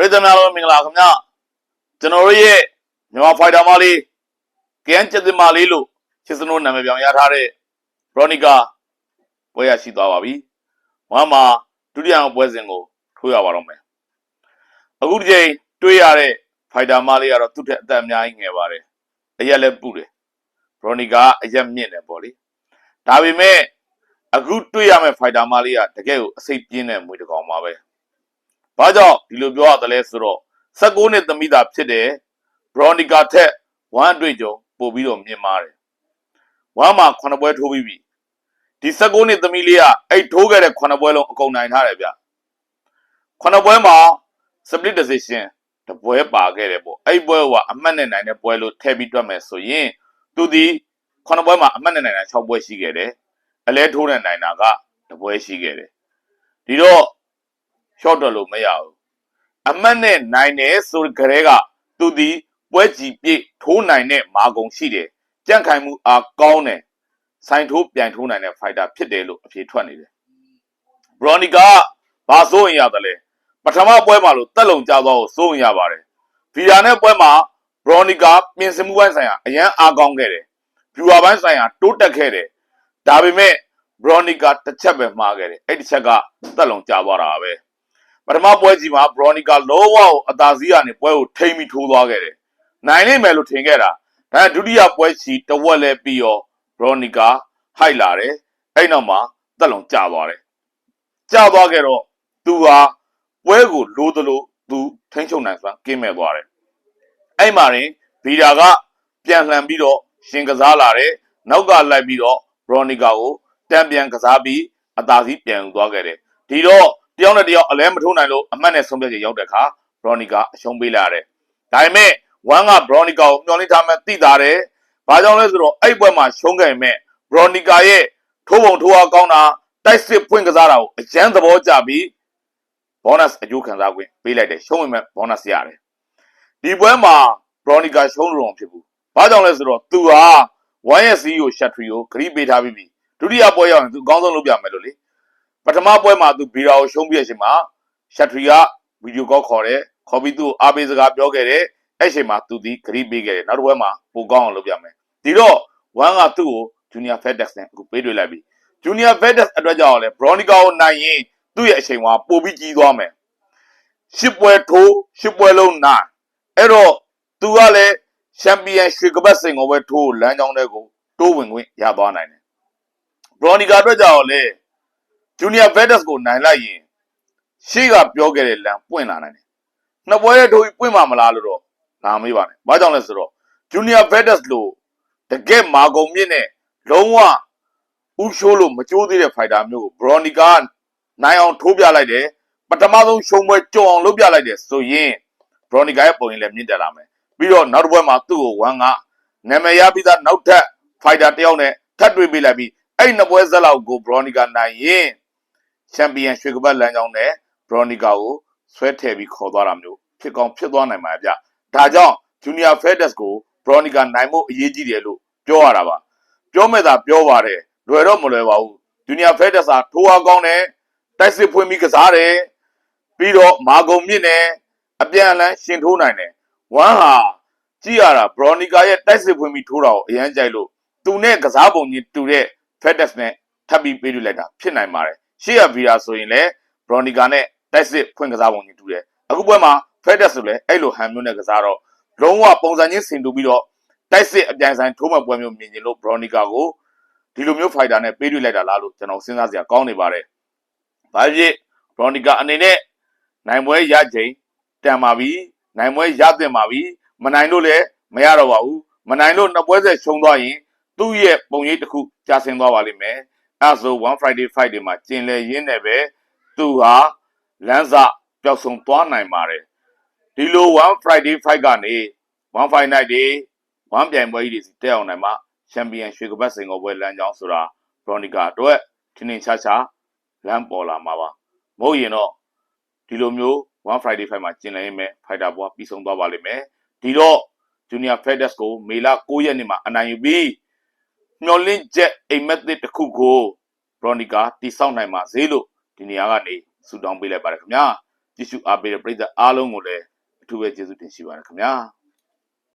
ပြည်သူများလုံးမင်္ဂလာခင်ဗျာကျွန်တော်တို့ရဲ့မြန်မာဖိုက်တာမလေးကရန်ကျက်တင်မလေးလို့ချစ်စနိုးနာမည်ပြောင်းရထားတဲ့ဘရော်နီကာပွဲရရှိသွားပါပြီ။မမဒုတိယပွဲစဉ်ကိုထိုးရပါတော့မယ်။အခုဒီချိန်တွေ့ရတဲ့ဖိုက်တာမလေးကတော့သူ့ထက်အသက်အများကြီးငယ်ပါတယ်။အရက်လည်းပူတယ်။ဘရော်နီကာအရက်မြင့်တယ်ပေါ့လေ။ဒါပေမဲ့အခုတွေ့ရမယ့်ဖိုက်တာမလေးကတကယ်ကိုအစိတ်ပြင်းတဲ့မွေတစ်ကောင်ပါပဲ။ ဘာကြောင့်ဒီလိုပြောရတယ်လဲဆိုတော့16နှစ်သမီးသားဖြစ်တဲ့ဘရော်နီကာထက်ဝမ်းအတွေ့အကြုံပို့ပြီးတော့မြင်ပါတယ်။ဝမ်းမှာ9ပွဲထိုးပြီးပြီ။ဒီ16နှစ်သမီးလေးကအဲ့ထိုးခဲ့တဲ့9ပွဲလုံးအကုန်နိုင်ထားတယ်ဗျ။9ပွဲမှာ split decision တပွဲပါခဲ့တယ်ပေါ့။အဲ့ပွဲကအမှတ်နဲ့နိုင်တဲ့ပွဲလို့ထည့်ပြီးတွက်မယ်ဆိုရင်သူဒီ9ပွဲမှာအမှတ်နဲ့နိုင်တာ6ပွဲရှိခဲ့တယ်။အလဲထိုးနဲ့နိုင်တာကတပွဲရှိခဲ့တယ်။ဒီတော့ ရှော့တော့လို့မရဘူးအမတ်နဲ့နိုင်တယ်ဆိုကြတဲ့ကသူဒီပွဲကြည့်ပြည့်ထိုးနိုင်တဲ့မာကုံရှိတယ်ကြန့်ခိုင်မှုအားကောင်းတယ်ဆိုင်ထိုးပြန်ထိုးနိုင်တဲ့ဖိုက်တာဖြစ်တယ်လို့အဖြေထွက်နေတယ်ဘရော်နီကာဘာစိုးရင်ရတယ်လဲပထမပွဲမှာလို့တက်လုံကြသွားကိုစိုးရင်ရပါတယ်ဗီယာနဲ့ပွဲမှာဘရော်နီကာပြင်ဆင်မှုပိုင်းဆိုင်ရာအရန်အားကောင်းခဲ့တယ်ဗျူဟာပိုင်းဆိုင်ရာတိုးတက်ခဲ့တယ်ဒါပေမဲ့ဘရော်နီကာတစ်ချက်ပဲမှားခဲ့တယ်အဲ့ဒီချက်ကတက်လုံကြသွားတာပဲ ပထမပွဲကြီးမှာဘရော်နီကာလောဝကိုအသာစီးကနေပွဲကိုထိမ့်ပြီးထိုးသွားခဲ့တယ်။နိုင်လိမ့်မယ်လို့ထင်ခဲ့တာ။ဒါပေမဲ့ဒုတိယပွဲချီတဝက်လဲပြီးရောဘရော်နီကာဟိုက်လာတယ်။အဲ့နောက်မှာတက်လုံကျသွားတယ်။ကျသွားခဲ့တော့သူဟာပွဲကိုလိုသလိုသူထိန်းချုပ်နိုင်စွမ်းကင်းမဲ့သွားတယ်။အဲ့မှာရင်ဗီဒါကပြန်လှန်ပြီးတော့ရှင်ကစားလာတယ်။နောက်ကလိုက်ပြီးတော့ဘရော်နီကာကိုတံပြန်ကစားပြီးအသာစီးပြန်ယူသွားခဲ့တယ်။ဒီတော့ တယောက်နဲ့တယောက်အလဲမထိုးနိုင်လို့အမှတ်နဲ့ဆုံးဖြတ်ချက်ရောက်တဲ့အခါဘရော်နီကာအရှုံးပေးလာတယ်။ဒါပေမဲ့ဝမ်ကဘရော်နီကာကိုမျှော်လင့်ထားမှသိတာတယ်။ဘာကြောင့်လဲဆိုတော့အဲ့ဘွဲမှာရှုံးခဲ့ပေမဲ့ဘရော်နီကာရဲ့ထိုးပုံထိုးအားကောင်းတာတိုက်စစ်ဖွင့်ကစားတာကိုအကျန်းသဘောကျပြီးဘောနပ်အကျိုးခံစား권ပေးလိုက်တယ်ရှုံးပေမဲ့ဘောနပ်ရတယ်။ဒီပွဲမှာဘရော်နီကာရှုံးလို့မဖြစ်ဘူး။ဘာကြောင့်လဲဆိုတော့သူဟာဝမ်ရဲ့စီကိုရှက်ထရီကိုဂရိပေးထားပြီးပြီ။ဒုတိယပွဲရောက်ရင်သူအကောင်းဆုံးလုပ်ပြမယ်လို့လေပ ထမပွဲမှာသူဘီရာကိုရှုံးပြည့်ချိန်မှာရှက်ထရီကဗီဒီယိုကောခေါ်တယ်ခေါ်ပြီးသူ့ကိုအားပေးစကားပြောခဲ့တယ်အဲ့ချိန်မှာသူဒီဂရီပေးခဲ့တယ်နောက်တစ်ပွဲမှာပိုကောင်းအောင်လုပ်ပြမယ်ဒီတော့ဝမ်ကသူ့ကိုဂျူနီယာဖက်ဒက်စ်နဲ့အခုပေးတွေ့လိုက်ပြီဂျူနီယာဖက်ဒက်စ်အတွက်ကြောင့်လည်းဘရော်နီကာကိုနိုင်ရင်သူ့ရဲ့အချိန်ကပိုပြီးကြီးသွားမယ်ရှစ်ပွဲထိုးရှစ်ပွဲလုံးနိုင်အဲ့တော့သူကလည်းချန်ပီယံရွှေကပတ်စင်ကိုပဲထိုးလမ်းကြောင်းတွေကိုတိုးဝင်ခွင့်ရသွားနိုင်တယ်ဘရော်နီကာအတွက်ကြောင့်လည်း ဂျူနီယာဗက်ဒက်စ်ကိုနိုင်လိုက်ရင်ရှေ့ကပြောခဲ့တဲ့လမ်းပွင့်လာနိုင်တယ်။နှစ်ပွဲရဲ့ထိုးပြီးပွင့်မှာမလားလို့တော့နားမေးပါနဲ့။ဘာကြောင့်လဲဆိုတော့ဂျူနီယာဗက်ဒက်စ်လို့တကက်မာကုံမြင့်နဲ့လုံးဝဥရှိုးလို့မကြိုးသေးတဲ့ဖိုက်တာမျိုးကိုဘရော်နီကာနိုင်အောင်ထိုးပြလိုက်တယ်။ပထမဆုံးရှုံးပွဲကြော်အောင်လုပ်ပြလိုက်တယ်ဆိုရင်ဘရော်နီကာရဲ့ပုံရင်လည်းမြင့်တက်လာမယ်။ပြီးတော့နောက်တစ်ပွဲမှာသူ့ကိုဝမ်ကနာမည်ရပြီးသားနောက်ထပ်ဖိုက်တာတစ်ယောက်နဲ့ထပ်တွေ့ပေးလိုက်ပြီးအဲ့နှစ်ပွဲဇက်လောက်ကိုဘရော်နီကာနိုင်ရင် ချန်ပီယံရွှေကပတ်လမ်းကြောင်းနဲ့ဘရော်နီကာကိုဆွဲထည့်ပြီးခေါ်သွားတာမျိုးဖြစ်ကောင်းဖြစ်သွားနိုင်ပါဗျ။ဒါကြောင့်ဂျူနီယာဖက်ဒက်စ်ကိုဘရော်နီကာနိုင်ဖို့အရေးကြီးတယ်လို့ပြောရတာပါ။ပြောမဲ့သာပြောပါတယ်လွယ်တော့မလွယ်ပါဘူး။ဂျူနီယာဖက်ဒက်စ်ဟာထိုးအားကောင်းတယ်တိုက်စစ်ဖွင့်ပြီးကစားတယ်ပြီးတော့မာဂုံမြင့်တယ်အပြန်အလှန်ရှင်ထိုးနိုင်တယ်။ဝမ်ဟာကြည့်ရတာဘရော်နီကာရဲ့တိုက်စစ်ဖွင့်ပြီးထိုးတာကိုအရန်ကြိုက်လို့သူနဲ့ကစားပုံကြီးတူတဲ့ဖက်ဒက်စ်နဲ့ထပ်ပြီးပေးတွေ့လိုက်တာဖြစ်နိုင်ပါတယ်။ ရှေ့ရဗီယာဆိုရင်လည်းဘရော်နီကာနဲ့တိုက်စစ်ဖွင့်ကစားပုံကြီးတူတယ်အခုပွဲမှာဖက်ဒက်ဆိုလည်းအဲ့လိုဟန်မျိုးနဲ့ကစားတော့လုံးဝပုံစံချင်းဆင်တူပြီးတော့တိုက်စစ်အပြိုင်ဆိုင်ထိုးမှပွဲမျိုးမြင်ကြလို့ဘရော်နီကာကိုဒီလိုမျိုးဖိုက်တာနဲ့ပေးတွေ့လိုက်တာလားလို့ကျွန်တော်စဉ်းစားစရာကောင်းနေပါတယ်။ဘာဖြစ်ဘရော်နီကာအနေနဲ့နိုင်ပွဲရချိန်တန်ပါပြီနိုင်ပွဲရသင့်ပါပြီမနိုင်လို့လည်းမရတော့ပါဘူးမနိုင်လို့နှစ်ပွဲဆက်ရှုံးသွားရင်သူ့ရဲ့ပုံရိပ်တစ်ခုကြာဆင်းသွားပါလိမ့်မယ်။ အဲဆို1 Friday fight တွေမှာကျင်လေရင်းနဲ့ပဲသူဟာလမ်းစာပျောက်ဆုံးသွားနိုင်ပါတယ်ဒီလို1 Friday fight ကနေ1 fight night တွေ1ပြိုင်ပွဲကြီးတွေစီတက်အောင်နိုင်မှာချန်ပီယံရွှေကပတ်စင်ကိုပွဲလမ်းကြောင်းဆိုတာဘရော်နီကာအတွက်ထင်းထင်းရှားရှားလမ်းပေါ်လာမှာပါမဟုတ်ရင်တော့ဒီလိုမျိုး1 Friday fight မှာကျင်လည်ရင်ပဲ fighter ဘွားပြီးဆုံးသွားပါလိမ့်မယ်ဒီတော့ Junior Fedex ကိုမေလ9ရက်နေ့မှာအနိုင်ယူပြီး မျော်လင့်ချက်အိမ်မက်သစ်တစ်ခုကိုဘရော်နီကာတိစောက်နိုင်ပါစေလို့ဒီနေရာကနေဆုတောင်းပေးလိုက်ပါတယ်ခင်ဗျာကြည့်ရှုအားပေးတဲ့ပရိသတ်အားလုံးကိုလည်းအထူးပဲကျေးဇူးတင်ရှိပါတယ်ခင်ဗျာ။